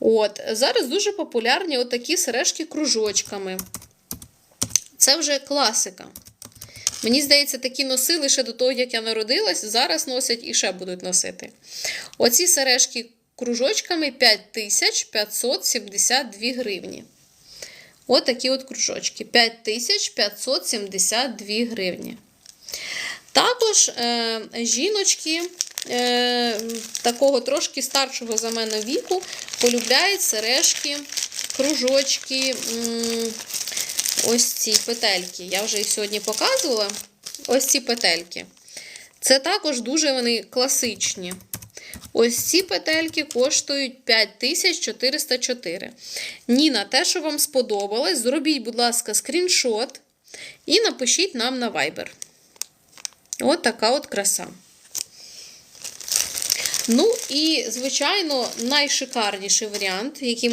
От, Зараз дуже популярні отакі сережки кружочками. Це вже класика. Мені здається, такі носили ще до того, як я народилась, зараз носять і ще будуть носити. Оці сережки кружочками 5572 гривні. От такі от кружочки. 5572 гривні. Також е, жіночки е, такого трошки старшого за мене віку полюбляють сережки, кружочки, ось ці петельки. Я вже їх сьогодні показувала. Ось ці петельки. Це також дуже вони класичні. Ось ці петельки коштують 5404. Ніна, те, що вам сподобалось, зробіть, будь ласка, скріншот і напишіть нам на Viber. От така от краса. Ну і, звичайно, найшикарніший варіант, який